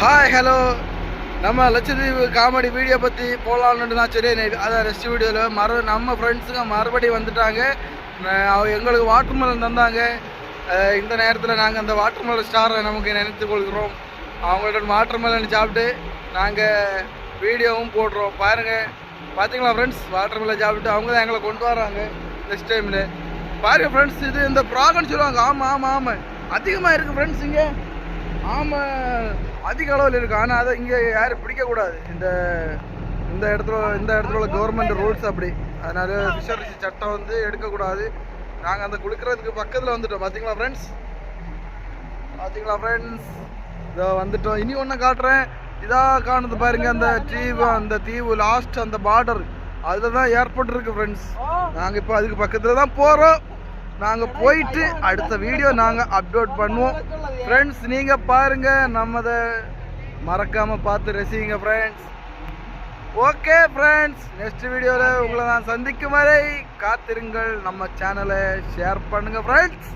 Hi hello நம்ம லட்சத்தீவு comedy video பற்றி போகலான்னு நான் சரி அதான் ரெஸ்ட் வீடியோவில் மறு நம்ம ஃப்ரெண்ட்ஸுங்க மறுபடியும் வந்துட்டாங்க. அவங்க எங்களுக்கு வாட்டர் மெலன் தந்தாங்க இந்த நேரத்தில் நாங்கள் அந்த வாட்டர் மெலன் ஸ்டாரை நமக்கு நினைத்து கொள்கிறோம். அவங்கள்ட்ட வாட்டர் மெலன் சாப்பிட்டு நாங்கள் வீடியோவும் போடுறோம். பாருங்கள் பார்த்தீங்களா ஃப்ரெண்ட்ஸ் வாட்டர் மெலன் சாப்பிட்டு அவங்க தான் எங்களை கொண்டு வராங்க நெக்ஸ்ட் டைமில் பாருங்கள் ஃப்ரெண்ட்ஸ் இது இந்த ப்ராகன்னு சொல்லுவாங்க. ஆமாம் ஆமாம் ஆமாம் அதிகமாக இருக்குது ஃப்ரெண்ட்ஸ் இங்கே. ஆமாம் அதிக அளவில் இருக்குது ஆனால் அதை இங்கே யாரும் பிடிக்கக்கூடாது. இந்த இந்த இடத்துல இந்த இடத்துல உள்ள கவர்மெண்ட் ரூல்ஸ் அப்படி. அதனால ஃபிஷரிஸ் சட்டம் வந்து எடுக்கக்கூடாது. நாங்கள் அந்த குளிக்கிறதுக்கு பக்கத்தில் வந்துட்டோம். பார்த்தீங்களா ஃப்ரெண்ட்ஸ் பார்த்தீங்களா ஃப்ரெண்ட்ஸ் இதோ வந்துட்டோம். இனி ஒன்று காட்டுறேன். இதாக காணுது பாருங்க அந்த தீவு அந்த தீவு லாஸ்ட் அந்த பார்டர் அதில் தான் ஏர்போர்ட் இருக்குது ஃப்ரெண்ட்ஸ் நாங்கள் இப்போ அதுக்கு பக்கத்தில் தான் போகிறோம் நாங்கள் போயிட்டு அடுத்த வீடியோ நாங்கள் அப்லோட் பண்ணுவோம். ஃப்ரெண்ட்ஸ் நீங்கள் பாருங்கள் நம்மதை மறக்காமல் பார்த்து ரசிங்க ஃப்ரெண்ட்ஸ் ஓகே ஃப்ரெண்ட்ஸ் நெக்ஸ்ட் வீடியோவில் உங்களை நான் சந்திக்கும் வரை காத்திருங்கள். நம்ம சேனலை ஷேர் பண்ணுங்கள் ஃப்ரெண்ட்ஸ்